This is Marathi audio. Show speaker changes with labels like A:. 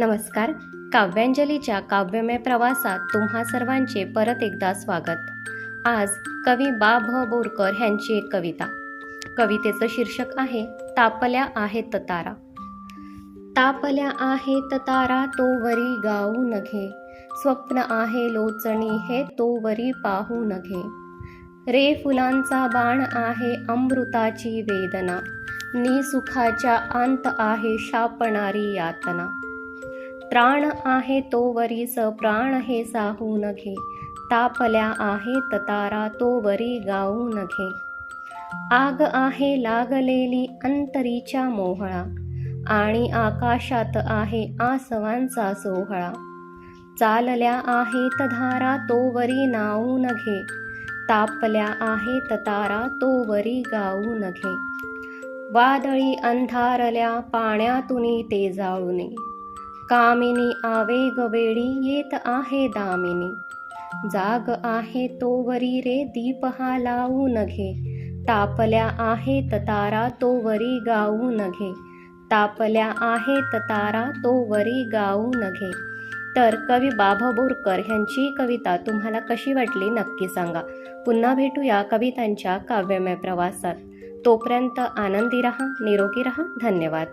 A: नमस्कार. काव्यांजलीच्या काव्यमय प्रवासात तुम्हा सर्वांचे परत एकदा स्वागत. आज कवी बा भ बोरकर ह्यांची एक कविता. कवितेचं शीर्षक आहे तापल्या आहेत तारा. तापल्या आहेत तारा तो वरी गाऊ नघे. स्वप्न आहे लोचणी हे तो वरी पाहू नघे. रे फुलांचा बाण आहे अमृताची वेदना. नी सुखाच्या अंत आहे शापणारी यातना. त्राण आहे तो वरीस प्राण हे साहू नघे. तापल्या आहेत तारा तो वरी गाऊ नघे. आग आहे लागलेली अंतरीच्या मोहळा. आणि आकाशात आहे आसवांचा सोहळा. चालल्या आहेत धारा तो वरी नाऊ नघे. तापल्या आहेत तारा तो वरी गाऊ घे वादळी अंधारल्या पाण्यातून ते जाळूने. कामिनी आवेग वेळी येत आहे दामिनी. जाग आहे तो वरी रे दीप हा लावू नघे तापल्या आहेत तारा तो वरी गाऊ नघे तापल्या आहेत तारा तो वरी गाऊ नघे तर कवी बाभा बोरकर ह्यांची कविता तुम्हाला कशी वाटली नक्की सांगा. पुन्हा भेटूया कवितांच्या काव्यमय प्रवासात. तोपर्यंत आनंदी रहा निरोगी रहा. धन्यवाद.